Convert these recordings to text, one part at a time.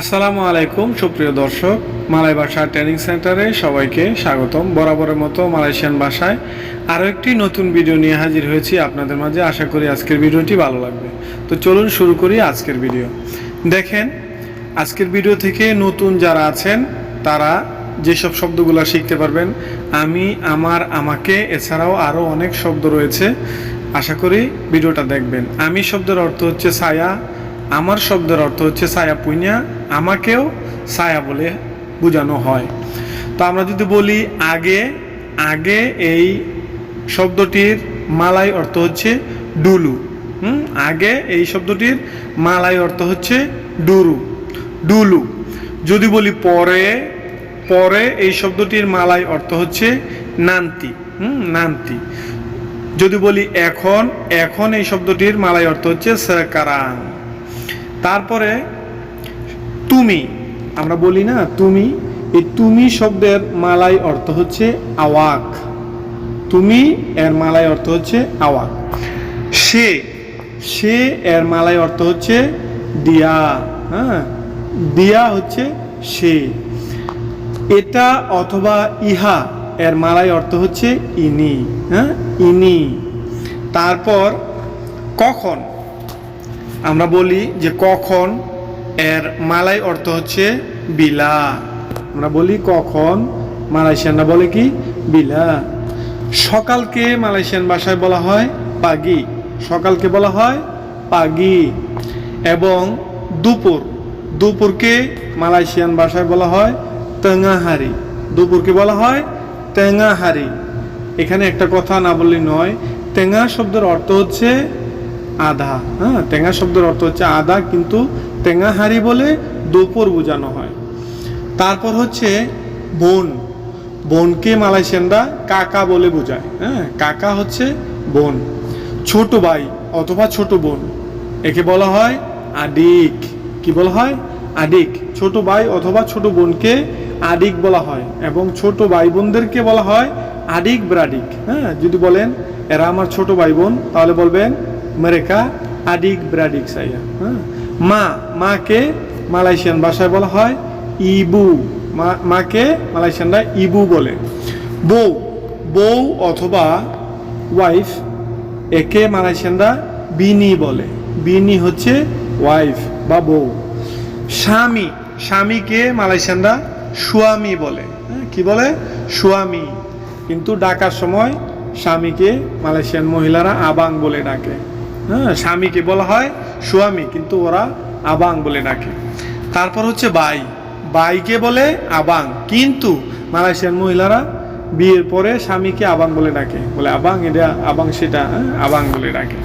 আসসালামু আলাইকুম, সুপ্রিয় দর্শক। মালয় ভাষা ট্রেনিং সেন্টারে সবাইকে স্বাগতম। বরাবরের মতো মালয়েশিয়ান ভাষায় আরও একটি নতুন ভিডিও নিয়ে হাজির হয়েছি আপনাদের মাঝে। আশা করি আজকের ভিডিওটি ভালো লাগবে। তো চলুন শুরু করি আজকের ভিডিও। দেখেন, আজকের ভিডিও থেকে নতুন যারা আছেন, তারা যেসব শব্দগুলো শিখতে পারবেন, আমি, আমার, আমাকে, এছাড়াও আরও অনেক শব্দ রয়েছে। আশা করি ভিডিওটা দেখবেন। আমি শব্দের অর্থ হচ্ছে ছায়া আমার শব্দের অর্থ হচ্ছে ছায়া পুইনা আমাকেও ছায়া বলে বোঝানো হয়। তো আমরা যদি বলি আগে আগে এই শব্দটির মালাই অর্থ হচ্ছে ডুলু। হুম? আগে এই শব্দটির মালাই অর্থ হচ্ছে ডুরু, ডুলু। যদি বলি পরে পরে এই শব্দটির মালাই অর্থ হচ্ছে নান্তি। হুম? নান্তি। যদি বলি এখন এখন এই শব্দটির মালাই অর্থ হচ্ছে সেকারাং। তারপরে তুমি, আমরা বলি না তুমি, এই তুমি শব্দের মালাই অর্থ হচ্ছে আওয়াক। তুমি এর মালাই অর্থ হচ্ছে আওয়াক। সে সে এর মালাই অর্থ হচ্ছে দিয়া হ্যাঁ? দিয়া হচ্ছে সে। এটা অথবা ইহা এর মালাই অর্থ হচ্ছে ইনি হ্যাঁ? ইনি। তারপর কখন? আমরা বলি যে কখন এর মালাই অর্থ হচ্ছে বিলা। আমরা বলি কখন মালয়েশিয়ানরা বলে কি? বিলা। সকালকে মালয়েশিয়ান ভাষায় বলা হয় পাগি। সকালকে বলা হয় পাগি। এবং দুপুর। দুপুরকে মালয়েশিয়ান ভাষায় বলা হয় তেঙ্গাহারি দুপুরকে বলা হয় তেঙ্গাহারি এখানে একটা কথা না বললে নয় তেঙ্গা শব্দের অর্থ হচ্ছে আধা। হ্যাঁ তেঙ্গা শব্দের অর্থ হচ্ছে আধা, কিন্তু তেঙ্গাহারি বলে দুপুর বোঝানো হয়। তারপর হচ্ছে বোন। বোনকে মালয়েশিয়ানরা কাকা বলে বোঝায়। হ্যাঁ কাকা হচ্ছে বোন। ছোট ভাই অথবা ছোট বোন। একে বলা হয় আডিক কি বলা হয়? আডিক ছোট ভাই অথবা ছোট বোনকে আডিক বলা হয় এবং ছোট ভাই বোনদেরকে বলা হয় আডিক ব্রাডিক হ্যাঁ যদি বলেন, এরা আমার ছোট ভাই বোন, তাহলে বলবেন আডিক ব্রাডিক সাইয়া হ্যাঁ মা মাকে মালয়েশিয়ান ভাষায় বলা হয় ইবু মাকে মালয়েশিয়ানরা ইবু বলে বউ বউ অথবা ওয়াইফ একে মালয়েশিয়ানরা বিনি বলে বিনি হচ্ছে ওয়াইফ বা বউ স্বামী স্বামীকে মালয়েশিয়ানরা স্বামী বলে কি বলে স্বামী কিন্তু ডাকার সময় স্বামীকে মালয়েশিয়ান মহিলারা আবাং বলে ডাকে হ্যাঁ স্বামীকে বলা হয় স্বামী কিন্তু ওরা আবাং বলে ডাকে। তারপর হচ্ছে বাই। বাইকে বলে আবাং। কিন্তু মালয়েশিয়ান মহিলারা বিয়ের পরে স্বামীকে আবাং বলে ডাকে। বলে আবাং এটা আবাং সেটা হ্যাঁ, আবাং বলে ডাকে।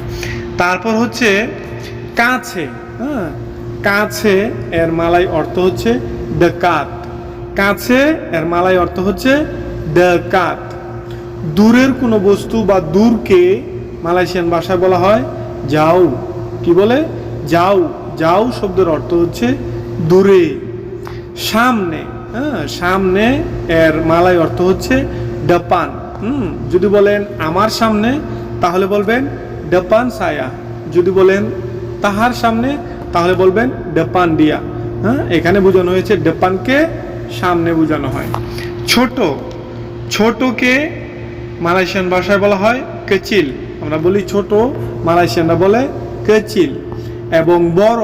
তারপর হচ্ছে কাছে হ্যাঁ কাছে এর মালাই অর্থ হচ্ছে ডাকাত কাছে এর মালাই অর্থ হচ্ছে ডাকাত দূরের কোনো বস্তু বা দূরকে মালয়েশিয়ান ভাষায় বলা হয় যাও। কি বলে? যাও যাও শব্দের অর্থ হচ্ছে দূরে। সামনে হ্যাঁ সামনে এর মালাই অর্থ হচ্ছে ডাপান। হুম, যদি বলেন আমার সামনে, তাহলে বলবেন ডাপান সায়া। যদি বলেন তাহার সামনে, তাহলে বলবেন ডেপান দিয়া। হ্যাঁ এখানে বোঝানো হয়েছে ডেপানকে সামনে বোঝানো হয়। ছোট, ছোটকে মালয়েশিয়ান ভাষায় বলা হয় কেচিল। আমরা বলি ছোট, মালয়েশিয়ানরা বলে কেচিল এবং বড়,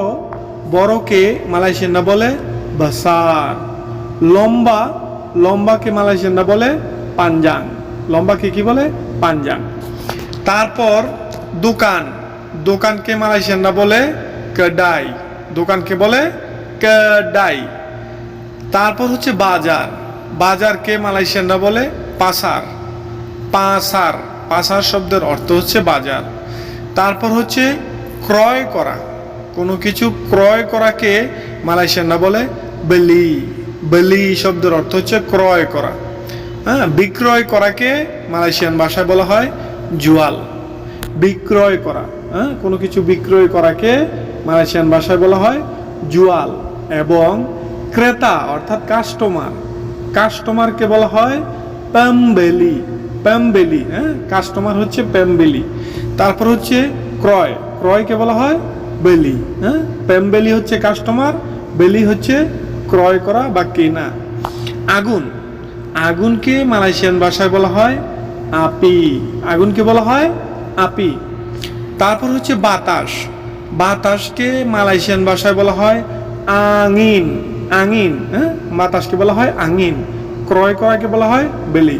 বড়কে মালয়েশিয়ানরা বলে বাসার। লম্বা, লম্বাকে মালয়েশিয়ানরা বলে পাঞ্জাং। লম্বাকে কি বলে? পাঞ্জাং। তারপর দোকান। দোকানকে মালয়েশিয়ানরা বলে কেডাই। দোকানকে বলে কেডাই। তারপর হচ্ছে বাজার। বাজারকে মালয়েশিয়ানরা বলে পাসার। পাসার। পাসার শব্দের অর্থ হচ্ছে বাজার। তারপর হচ্ছে ক্রয় করা। কোনো কিছু ক্রয় করাকে মালয়েশিয়ানরা বলে বেলি। বেলি শব্দের অর্থ হচ্ছে ক্রয় করা। হ্যাঁ বিক্রয় করাকে মালয়েশিয়ান ভাষায় বলা হয় জুয়াল। বিক্রয় করা। হ্যাঁ কোনো কিছু বিক্রয় করাকে মালয়েশিয়ান ভাষায় বলা হয় জুয়াল। এবং ক্রেতা, অর্থাৎ কাস্টমার কাস্টমারকে বলা হয় প্যাম্বেলি। প্যাম্বেলি হ্যাঁ? কাস্টমার হচ্ছে প্যাম্বেলি। তারপর হচ্ছে ক্রয়। ক্রয়কে বলা হয়? বেলি হ্যাঁ? প্যাম্বেলি হচ্ছে কাস্টমার বেলি হচ্ছে ক্রয় করা বা কেনা। আগুন। আগুনকে মালয়েশিয়ান ভাষায় বলা হয় আপি। আগুনকে বলা হয় আপি। তারপর হচ্ছে বাতাস। বাতাসকে মালয়েশিয়ান ভাষায় বলা হয় আঙিন। আঙিন হ্যাঁ? বাতাসকে বলা হয় আঙিন। ক্রয় করাকে বলা হয় বেলি।